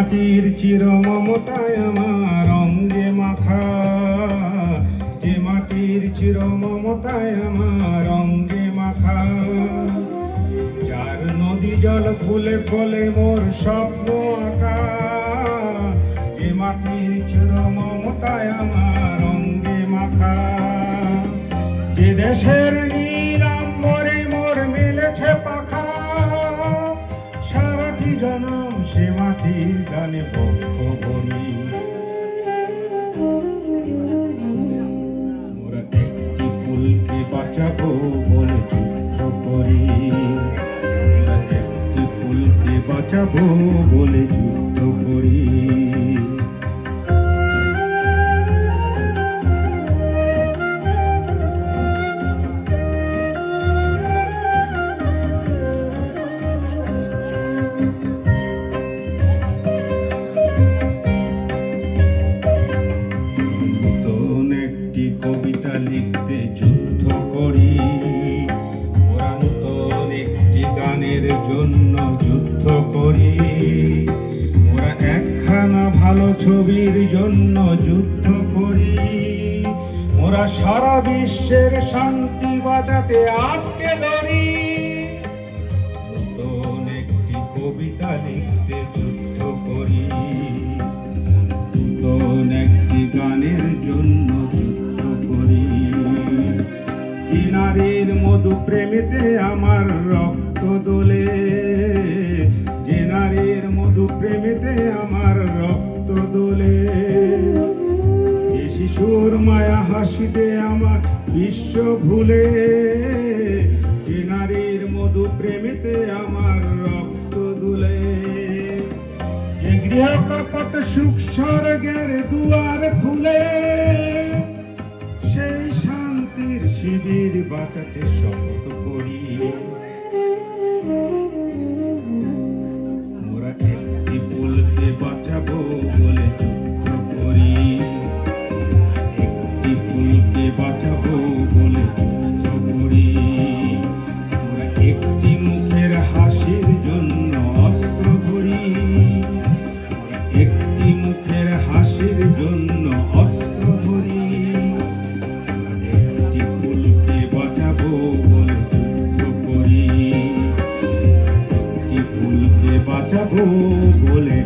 মাটির চির মমতায় আমার অঙ্গে মাখা। যে মাটির চির মমতায় আমার অঙ্গে মাখা। যার নদী জল ফুলে ফলে মোর স্বপ্ন আঁকা। যে মাটির চির মমতায় আমার অঙ্গে মাখা। যে দেশের নীলাম্বরে মাটির গানে ভরি মোরা একটি ফুলকে বাঁচাবো বলে যুদ্ধ করি। একটি ফুলকে বাঁচাবো বলে কবিতা যুদ্ধ করি। ওরা নতুন একটি গানের জন্য যুদ্ধ করি। ওরা একখানা ভালো ছবির জন্য যুদ্ধ করি। ওরা সারা বিশ্বের শান্তি বাঁচাতে আজকে লড়ি নতুন একটি কবিতা লিখতে যুদ্ধ করি। নতুন একটি গানের মধু প্রেমেতে আমার রক্ত দোলে। যে নারীর মধু প্রেমেতে আমার রক্ত দোলে। যে শিশুর মায়া হাসিতে আমার বিশ্ব ভুলে। যে নারীর মধু প্রেমেতে আমার রক্ত দুলে। যে গৃহ কপট সুখ স্বর্গের দুয়ার খুলে। bate até chão, ফুলকে বলে।